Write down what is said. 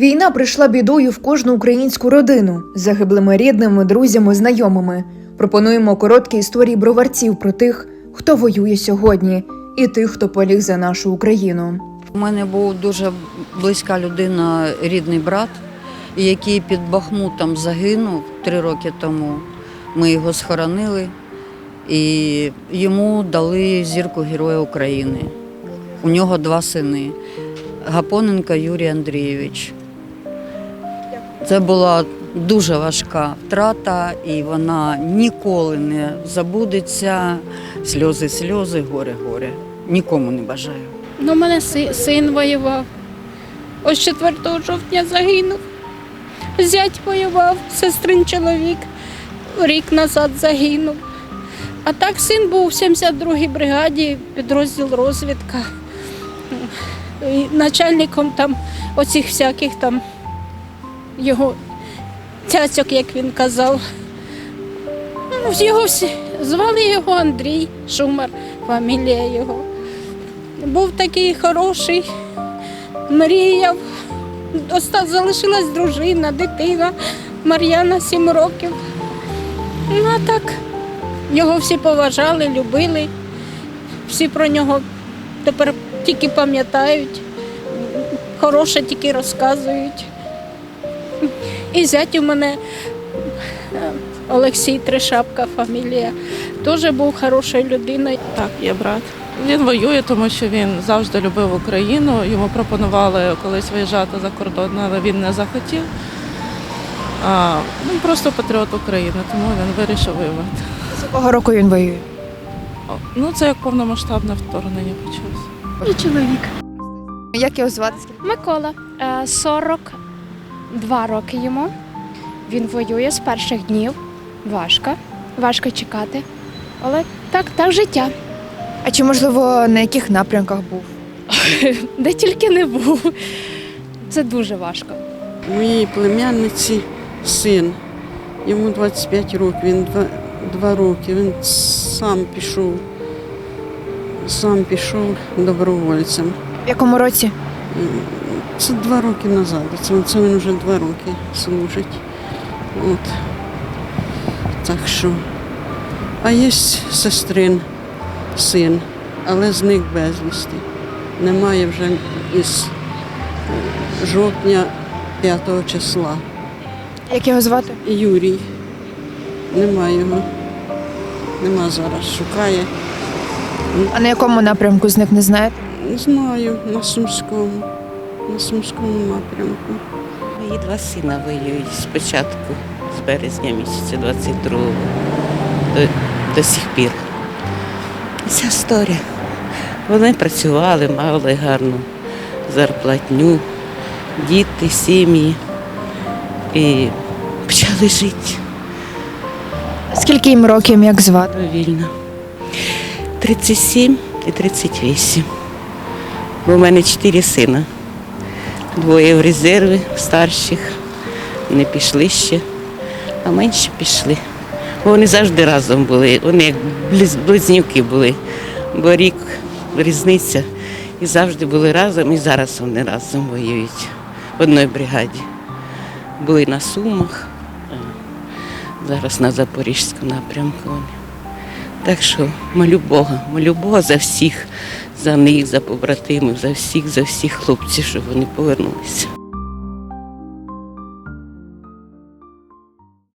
Війна прийшла бідою в кожну українську родину з загиблими рідними, друзями, знайомими. Пропонуємо короткі історії броварців про тих, хто воює сьогодні, і тих, хто поліг за нашу Україну. У мене був дуже близька людина, рідний брат, який під Бахмутом загинув три роки тому. Ми його схоронили і йому дали зірку Героя України. У нього два сини Гапоненко Юрій Андрійович. Це була дуже важка втрата, і вона ніколи не забудеться. Сльози, сльози, горе, горе. Нікому не бажаю. Ну, у мене син воював. Ось 4 жовтня загинув. Зять воював, сестрин чоловік рік назад загинув. А так син був у 72-й бригаді, підрозділ розвідка. Начальником там оцих всяких там його цяцьок, як він казав. Ну, Його всі, звали його Андрій Шумар, фамілія його. Був такий хороший, мріяв. Залишилась дружина, дитина, Мар'яна 7 років. Ну а так, його всі поважали, любили, всі про нього тепер тільки пам'ятають, хороше тільки розказують. І зять у мене е, Олексій Тришапка, фамілія, теж був хорошою людиною. Так, є брат. Він воює, тому що він завжди любив Україну. Йому пропонували колись виїжджати за кордон, але він не захотів. А, Він просто патріот України, тому він вирішив воювати. З якого року він воює? Ну, це як повномасштабне вторгнення почалося. І чоловік. Як його звати? Микола, е, 40 Два роки йому. Він воює з перших днів. Важко. Важко чекати. Але так, так життя. А чи, можливо, на яких напрямках був? Де тільки не був. Це дуже важко. Моїй племянниці син, йому 25 років, він 2, 2 роки, він сам пішов, сам пішов добровольцем. В якому році? Це два роки назад. Це, це він вже два роки служить. От. Так що. А є сестрин, син, але зник безвісти. Немає вже із е, жовтня 5 числа. Як його звати? Юрій. Нема його. Нема зараз. Шукає. А на якому напрямку зник не знаєте? Не знаю, на Сумському. На Сумському напрямку. Мої два сина воюють спочатку, з березня місяця 22-го до, до сих пір. Ця історія. Вони працювали, мали гарну зарплатню, діти, сім'ї. І почали жити Скільки їм років, як звати? вільно. 37 і 38. Бо в мене чотири сина. Двоє в резерві старших, не пішли ще, а менші пішли. Бо вони завжди разом були, вони як близ- близнюки були, бо рік різниця. І завжди були разом, і зараз вони разом воюють в одній бригаді. Були на Сумах, зараз на Запорізькому напрямку. вони. Так що молю Бога, молю Бога за всіх, за них, за побратимів, за всіх, за всіх хлопців, щоб вони повернулися.